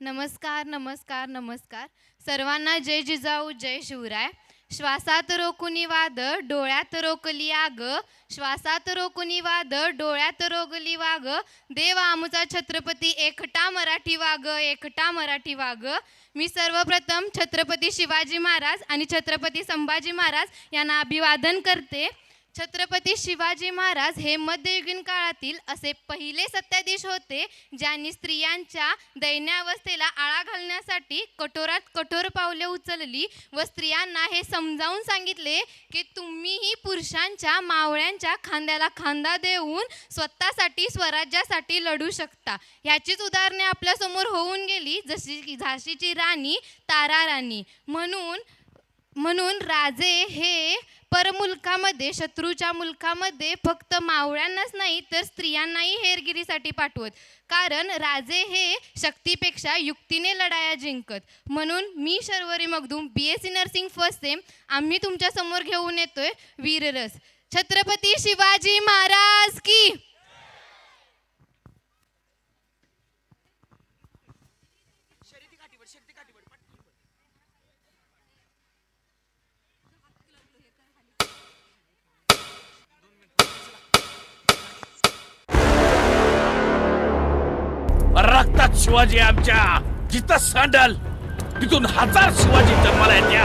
नमस्कार नमस्कार नमस्कार. सर्वांना जय जिजाऊ जय शिवराय. श्वासात रोकुनी वाद डोळ्यात रोकली आग. श्वासात रोकुनी वाद डोळ्यात रोगली वाग. देव आमचा छत्रपती एकटा मराठी वाग एकटा मराठी वाग. मी सर्वप्रथम छत्रपती शिवाजी महाराज आणि छत्रपती संभाजी महाराज यांना अभिवादन करते. छत्रपती शिवाजी महाराज हे मध्ययुगीन काळातील असे पहिले सत्ताधीश होते ज्यांनी स्त्रियांच्या दैन्यावस्थेला आळा घालण्यासाठी कठोरात कठोर पावले उचलली व स्त्रियांना हे समजावून सांगितले की तुम्हीही पुरुषांच्या मावळ्यांच्या खांद्याला खांदा देऊन स्वतःसाठी स्वराज्यासाठी लढू शकता. ह्याचीच उदाहरणे आपल्यासमोर होऊन गेली जशी की झाशीची राणी तारा राणी. म्हणून म्हणून राजे हे परमुलकामध्ये शत्रूच्या मुलकामध्ये फक्त मावळ्यांनाच नाही तर स्त्रियांनाही हेरगिरीसाठी पाठवत. कारण राजे हे शक्तीपेक्षा युक्तीने लढाया जिंकत. म्हणून मी Sharvari Magdum B S C nursing first sem आम्ही तुमच्यासमोर घेऊन येतोय वीररस. छत्रपती शिवाजी महाराज की शिवाजी आमच्या जिथं सांडल तिथून हजार शिवाजी जन्माला येत्या.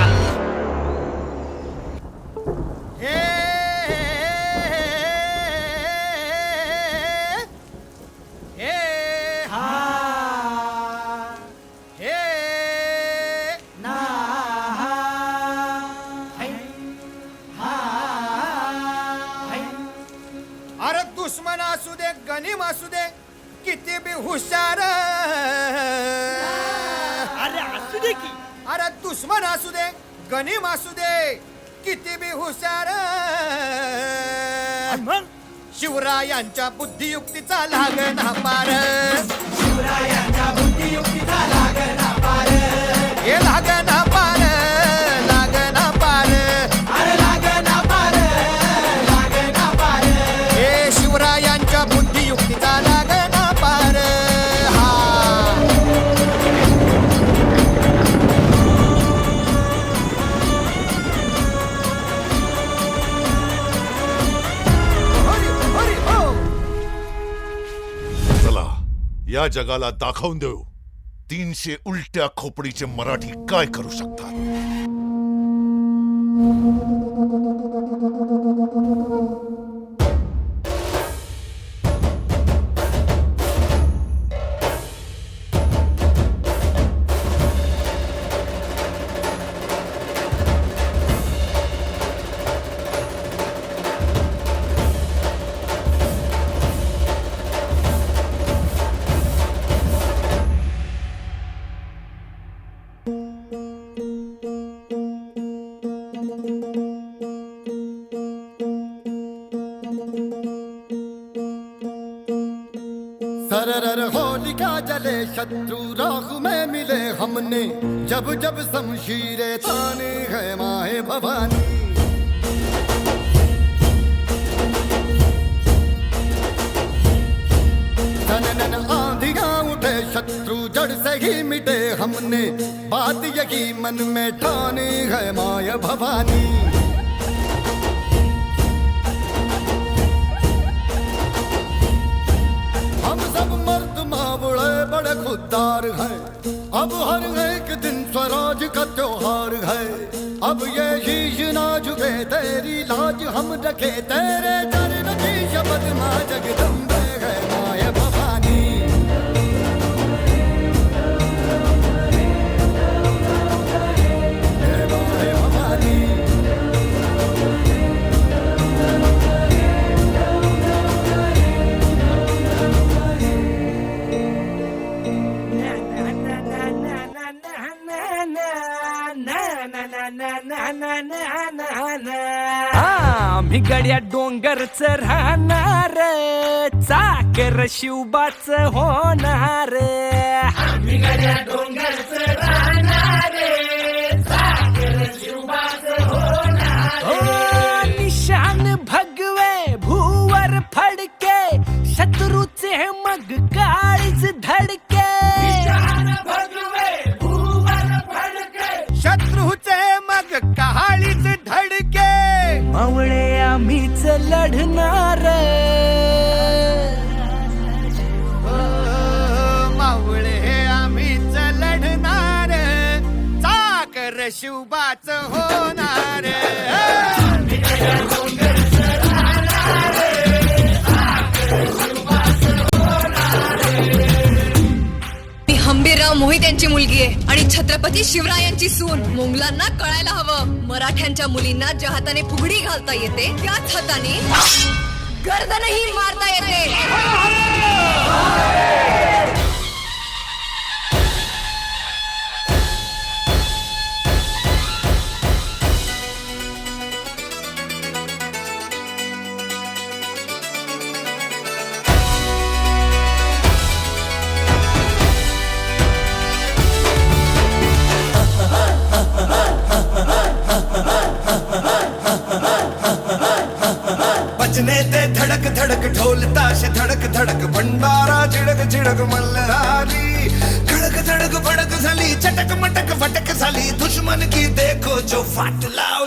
हे हे हा हे ना अरे दुश्मन असू दे गनीम असू दे किती बी हुशार. अरे असू दे की. अरे दुश्मन असू दे गनिम असू दे किती बी हुशार. आणि मग? शिवरायांच्या बुद्धियुक्तीचा लागना पार हे या जगाला दाखवून देऊ. तीनशे उलट्या खोपडीचे मराठी काय करू शकतात? सरर होलिका जले शत्रु राहु में मिले हमने। जब जब शमशीरे ताने है माहे भवानी। आंधियां उठे शत्रु जड़ से ही मिटे हमने। बात यही मन में ठाने है माया भवानी। मर्द मावड़े बड़े खुददार है। अब हर एक दिन स्वराज का त्योहार है। अब ये शीश ना झुके तेरी लाज हम रखे। तेरे चरण की शपथ माँ जगदम्बा। आम्ही गड्या डोंगरच राहणार चाकर शिवबाच होणार. आम्ही गड्या डोंगरच राहणार निशान भगवे भूवर फडके शत्रूचे मग काळीच धडके शिवबाच होणार मी हंबीरराव मोहित यांची मुलगी आहे आणि छत्रपती शिवरायांची सून. मोंगलांना कळायला हवं. मराठ्यांच्या मुलींना ज्या हाताने फुगडी घालता येते त्याच हाताने गर्दनही मारता येते. बचने ते धडक धडक ढोल ताश धडक धडक भंडारा झिडक झिडक मल्हारी खडक धडक भडक झाली चटक मटक फटक झाली दुश्मन की देखो जो फाटला।